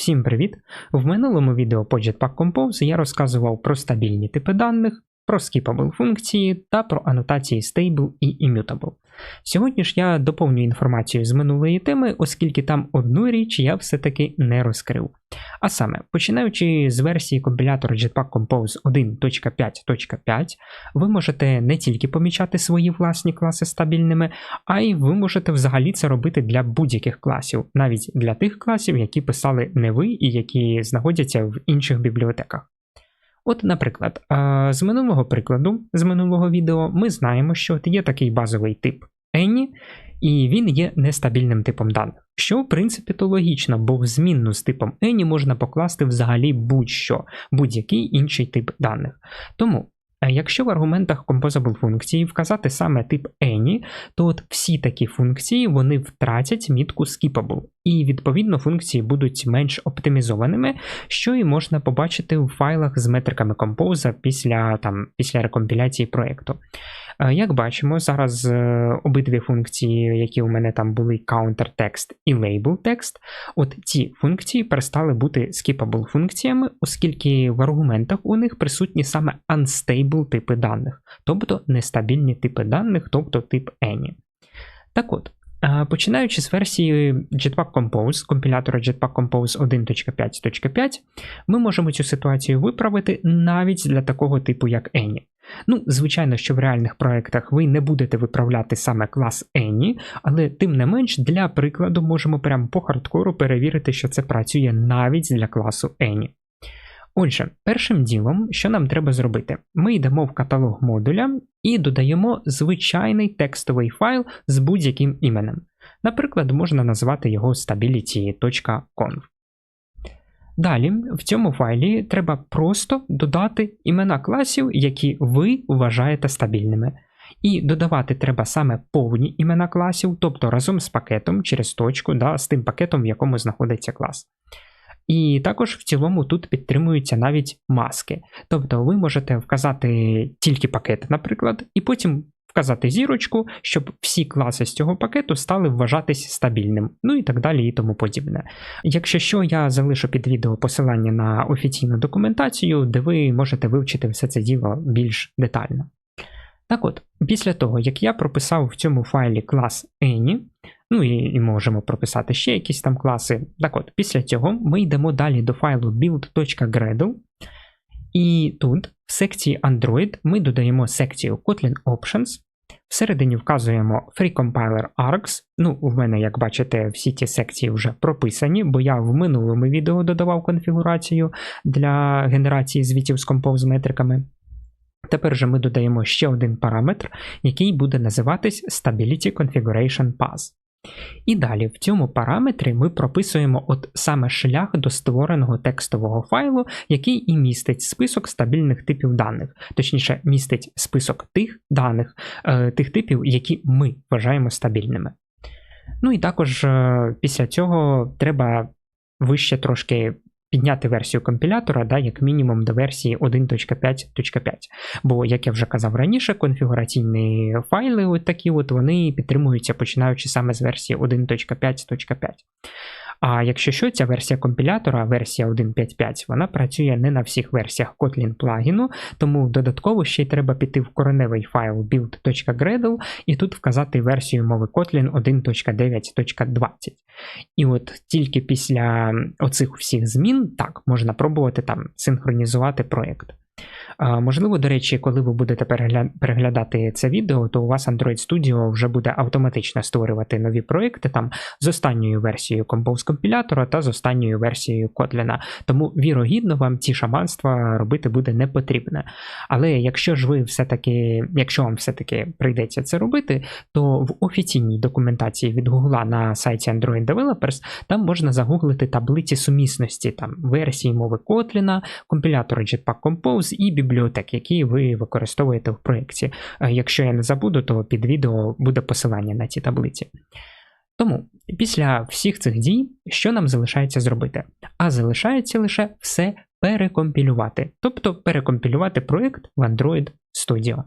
Всім привіт! В минулому відео по Jetpack Compose я розказував про стабільні типи даних, про skippable функції та про анотації stable і immutable. Сьогодні ж я доповню інформацію з минулої теми, оскільки там одну річ я все-таки не розкрив. А саме, починаючи з версії компілятора Jetpack Compose 1.5.5, ви можете не тільки помічати свої власні класи стабільними, а й ви можете взагалі це робити для будь-яких класів, навіть для тих класів, які писали не ви і які знаходяться в інших бібліотеках. От, наприклад, з минулого прикладу, з минулого відео, ми знаємо, що є такий базовий тип Any, і він є нестабільним типом даних. Що, в принципі, то логічно, бо в змінну з типом Any можна покласти взагалі будь-що, будь-який інший тип даних. Тому Якщо в аргументах composable функції вказати саме тип any, то от всі такі функції вони втратять мітку skippable, і відповідно функції будуть менш оптимізованими, що і можна побачити в файлах з метриками Compose після там, після рекомпіляції проєкту. Е, як бачимо, зараз е, обидві функції, які у мене там були counterText і labelText, от ці функції перестали бути skippable функціями, оскільки в аргументах у них присутні саме unstable типи даних, тобто нестабільні типи даних, тобто тип any. Так от. Починаючи з версії Jetpack Compose, компілятора Jetpack Compose 1.5.5, ми можемо цю ситуацію виправити навіть для такого типу, як Any. Ну, звичайно, що в реальних проєктах ви не будете виправляти саме клас Any, але тим не менш, для прикладу, можемо прямо по хардкору перевірити, що це працює навіть для класу Any. Отже, першим ділом, що нам треба зробити, ми йдемо в каталог модуля і додаємо звичайний текстовий файл з будь-яким іменем. Наприклад, можна назвати його stability.conf. Далі в цьому файлі треба просто додати імена класів, які ви вважаєте стабільними. І додавати треба саме повні імена класів, тобто разом з пакетом через точку, да, з тим пакетом, в якому знаходиться клас. І також в цілому тут підтримуються навіть маски. Тобто ви можете вказати тільки пакет, наприклад, і потім вказати зірочку, щоб всі класи з цього пакету стали вважатись стабільним, ну і так далі і тому подібне. Якщо що, я залишу під відео посилання на офіційну документацію, де ви можете вивчити все це діло більш детально. Так от, після того, як я прописав в цьому файлі клас Any, ну і, і можемо прописати ще якісь там класи. Так от, після цього ми йдемо далі до файлу build.gradle, і тут, в секції Android, ми додаємо секцію Kotlin Options. Всередині вказуємо Free Compiler Args. Ну, в мене, як бачите, всі ті секції вже прописані, бо я в минулому відео додавав конфігурацію для генерації звітів з Compose метриками. Тепер же ми додаємо ще один параметр, який буде називатись Stability Configuration Path. І далі в цьому параметрі ми прописуємо от саме шлях до створеного текстового файлу, який і містить список стабільних типів даних, точніше, містить список тих даних, е, тих типів, які ми вважаємо стабільними. Ну і також е, після цього треба вище трошки підняти версію компілятора, да, як мінімум до версії 1.5.5. Бо, як я вже казав раніше, конфігураційні файли, от такі от, вони підтримуються починаючи саме з версії 1.5.5. А якщо що, ця версія компілятора, версія 1.5.5, вона працює не на всіх версіях Kotlin плагіну, тому додатково ще й треба піти в кореневий файл build.gradle і тут вказати версію мови Kotlin 1.9.20. І от тільки після оцих всіх змін так можна пробувати там синхронізувати проєкт. Можливо, до речі, коли ви будете переглядати це відео, то у вас Android Studio вже буде автоматично створювати нові проекти там з останньою версією Compose компілятора та з останньою версією Kotlin. Тому, вірогідно, вам ці шаманства робити буде не потрібне. Але якщо ж ви все-таки, якщо вам все-таки прийдеться це робити, то в офіційній документації від Google на сайті Android Developers там можна загуглити таблиці сумісності там версії мови Kotlin, компілятора Jetpack Compose і бібліотек, які ви використовуєте в проєкті. Е, якщо я не забуду, то під відео буде посилання на ці таблиці. Тому після всіх цих дій, що нам залишається зробити? А залишається лише все перекомпілювати, тобто перекомпілювати проєкт в Android Studio.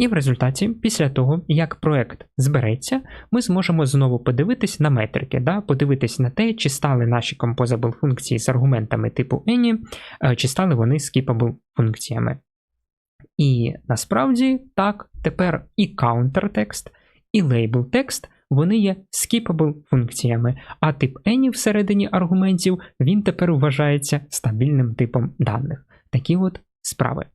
І в результаті, після того, як проект збереться, ми зможемо знову подивитись на метрики, да? подивитись на те, чи стали наші composable функції з аргументами типу any, е, чи стали вони skippable функціями. І насправді так, тепер і countertext, і label text вони є skippable функціями, а тип any всередині аргументів він тепер вважається стабільним типом даних. Такі от справи.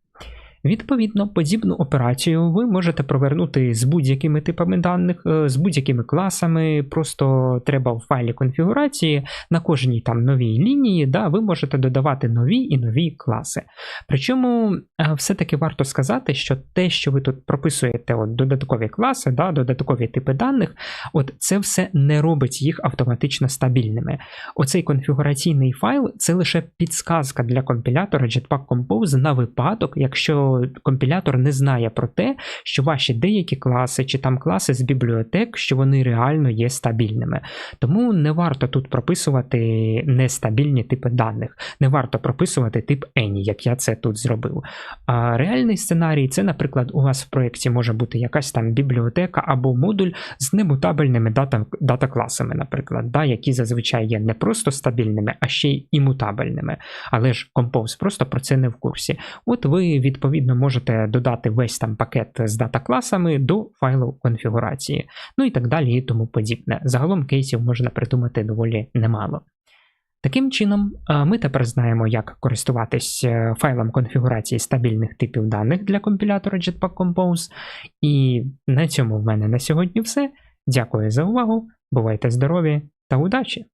Відповідно, подібну операцію ви можете провернути з будь-якими типами даних, е, з будь-якими класами. Просто треба в файлі конфігурації на кожній там новій лінії, да, ви можете додавати нові і нові класи. Причому е, все-таки варто сказати, що те, що ви тут прописуєте, от додаткові класи, да, додаткові типи даних, от це все не робить їх автоматично стабільними. Оцей конфігураційний файл це лише підсказка для компілятора Jetpack Compose на випадок, якщо компілятор не знає про те, що ваші деякі класи чи там класи з бібліотек, що вони реально є стабільними. Тому не варто тут прописувати нестабільні типи даних, не варто прописувати тип any, як я це тут зробив. А реальний сценарій це, наприклад, у вас в проєкті може бути якась там бібліотека або модуль з немутабельними дата, дата-класами, наприклад, да, які зазвичай є не просто стабільними, а ще й імутабельними. Але ж Compose просто про це не в курсі. От ви відповідно відповідно можете додати весь там пакет з дата-класами до файлу конфігурації, ну і так далі і тому подібне. Загалом кейсів можна придумати доволі немало. Таким чином, ми тепер знаємо, як користуватись е, файлом конфігурації стабільних типів даних для компілятора Jetpack Compose. І на цьому в мене на сьогодні все. Дякую за увагу, бувайте здорові та удачі!